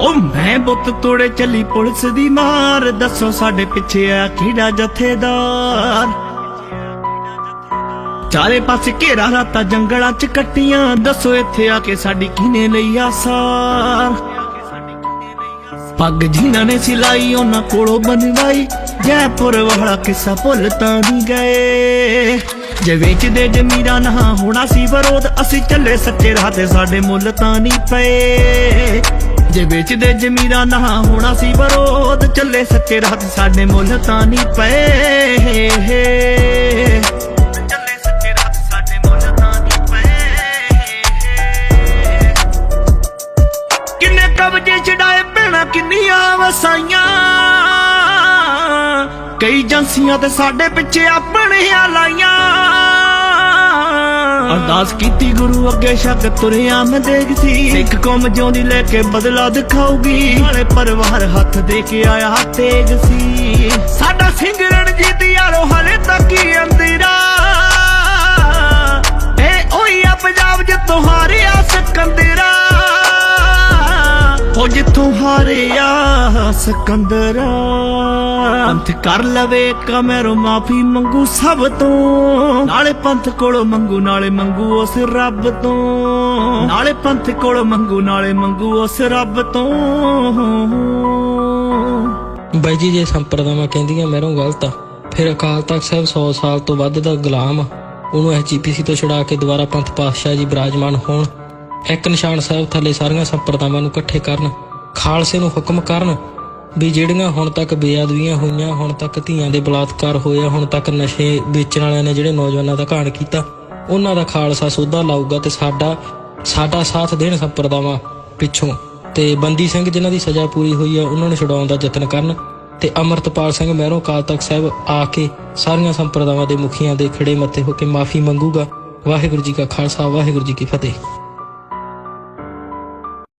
ਉਹ ਮੈਂ ਬੁੱਤ ਤੋੜੇ ਚੱਲੀ ਪੁਲਿਸ ਦੀ ਮਾਰ। ਦੱਸੋ ਸਾਡੇ ਪਿੱਛੇ ਆ ਕਿਹੜਾ ਜਥੇਦਾਰ? ਚਾਰੇ ਪਾਸੇ ਘੇਰਾ ਰਾਤਾ ਜੰਗਲਾਂ ਚ ਕੱਟੀਆਂ। ਦੱਸੋ ਇੱਥੇ ਆ ਕੇ ਸਾਡੀ ਕਿਨੇ ਲਈ ਆਸਾਰ ਪੱਗ ਜਿਨ੍ਹਾਂ ਨੇ ਸਿਲਾਈ, ਉਹਨਾਂ ਕੋਲੋਂ ਬਣਵਾਈ। ਜੈਪੁਰ ਵਾਲਾ ਕਿੱਸਾ ਭੁੱਲ ਤਾਂ ਨਹੀਂ ਗਏ। ਜੇ ਵੇਚਦੇ ਜ਼ਮੀਰਾਂ ਨਾ ਹੋਣਾ ਸੀ ਵਿਰੋਧ, ਅਸੀਂ ਚੱਲੇ ਸੱਚੇ ਰਾਹ ਤੇ, ਸਾਡੇ ਮੁੱਲ ਤਾਂ ਨਹੀਂ ਪਏ। ਜੇ ਵੇਚਦੇ ਜ਼ਮੀਰਾਂ ਨਾ ਹੋਣਾ ਸੀ ਵਿਰੋਧ, ਚੱਲੇ ਸੱਚੇ ਰਾਹ ਸਾਡੇ ਮੁੱਲ ਤਾਂ ਨਹੀਂ ਪਏ। ਚੱਲੇ ਸੱਚੇ ਰਾਹ ਸਾਡੇ ਮੁੱਲ ਤਾਂ ਨਹੀਂ ਪਏ। ਕਿੰਨੇ ਕਬਜੇ ਛਡਾਏ ਭੈਣਾ, ਕਿੰਨੀਆਂ ਵਸਾਈਆਂ। ਕਈ ਏਜੰਸੀਆਂ ਤੇ ਸਾਡੇ ਪਿੱਛੇ ਆਪਣੀਆਂ ਲਾਈਆਂ। ਅਰਦਾਸ ਕੀਤੀ ਗੁਰੂ ਅੱਗੇ ਸ਼ੱਕ ਤੁਰਿਆ, ਮੈਂ ਦੇਖ ਸੀ ਸਿੱਖ ਕੌਮ ਜਿਉਂਦੀ ਲੈ ਕੇ ਬਦਲਾ ਦਿਖਾਊਗੀ। ਨਾਲੇ ਪਰਿਵਾਰ ਹੱਥ ਦੇ ਕੇ ਆਇਆ ਤੇਗ ਸੀ। ਸਾਡਾ ਸਿੰਘ ਰਣਜੀਤ ਯਾਰੋ, ਹਲੇ ਤੱਕ ਹੀ ਹੋ ਹਾਰਿਆ ਸਿਕੰਦਰਾ ਪੰਥ ਕਰ ਲਵੇ ਕਮਰੋ, ਮਾਫੀ ਮੰਗੂ ਸਭ ਤੋਂ। ਨਾਲੇ ਪੰਥ ਕੋਲੋਂ ਮੰਗੂ, ਨਾਲੇ ਮੰਗੂ ਉਸ ਰੱਬ ਤੋਂ। ਨਾਲੇ ਪੰਥ ਕੋਲੋਂ ਮੰਗੂ, ਨਾਲੇ ਮੰਗੂ ਉਸ ਰੱਬ ਤੋਂ। ਬਾਈ ਜੀ, ਜੇ ਸੰਪਰਦਾਵਾਂ ਕਹਿੰਦੀਆਂ ਮੈਰੋਂ ਗਲਤ ਆ, ਫਿਰ ਅਕਾਲ ਤਖਤ ਸਾਹਿਬ 100 ਸਾਲ ਤੋਂ ਵੱਧ ਦਾ ਗੁਲਾਮ ਆ। ਉਹਨੂੰ ਐਸਜੀਪੀਸੀ ਤੋਂ ਛੁਡਾ ਕੇ ਦੁਬਾਰਾ ਪੰਥ ਪਾਤਸ਼ਾਹ ਜੀ ਬਿਰਾਜਮਾਨ ਹੋਣ। ਇੱਕ ਨਿਸ਼ਾਨ ਸਾਹਿਬ ਥੱਲੇ ਸਾਰੀਆਂ ਸੰਪਰਦਾਵਾਂ ਨੂੰ ਇਕੱਠੇ ਕਰਨ। ਖਾਲਸੇ ਨੂੰ ਹੁਕਮ ਕਰਨ ਵੀ ਜਿਹੜੀਆਂ ਹੁਣ ਤੱਕ ਬੇਅਦਬੀਆਂ ਹੋਈਆਂ, ਹੁਣ ਤੱਕ ਧੀਆਂ ਦੇ ਬਲਾਤਕਾਰ ਹੋਇਆ ਹੁਣ ਤੱਕ ਨਸ਼ੇ ਵੇਚਣ ਵਾਲਿਆਂ ਨੇ ਜਿਹੜੇ ਨੌਜਵਾਨਾਂ ਦਾ ਘਾਣ ਕੀਤਾ, ਉਹਨਾਂ ਦਾ ਖਾਲਸਾ ਸੋਧਾ ਲਾਊਗਾ ਤੇ ਸਾਡਾ ਸਾਡਾ ਸਾਥ ਦੇਣ ਸੰਪਰਦਾਵਾਂ ਪਿੱਛੋਂ। ਤੇ ਬੰਦੀ ਸਿੰਘ ਜਿਨ੍ਹਾਂ ਦੀ ਸਜ਼ਾ ਪੂਰੀ ਹੋਈ ਆ, ਉਹਨਾਂ ਨੂੰ ਛੁਡਾਉਣ ਦਾ ਯਤਨ ਕਰਨ ਤੇ ਅਮਰਤਪਾਲ ਸਿੰਘ ਮਹਿਰੋਂ ਕਾਲ ਤਖਤ ਸਾਹਿਬ ਆ ਕੇ ਸਾਰੀਆਂ ਸੰਪਰਦਾਵਾਂ ਦੇ ਮੁਖੀਆਂ ਦੇ ਖੜੇ ਮੱਥੇ ਹੋ ਕੇ ਮਾਫੀ ਮੰਗੂਗਾ। ਵਾਹਿਗੁਰੂ ਜੀ ਕਾ ਖਾਲਸਾ, ਵਾਹਿਗੁਰੂ ਜੀ ਕੀ ਫਤਿਹ।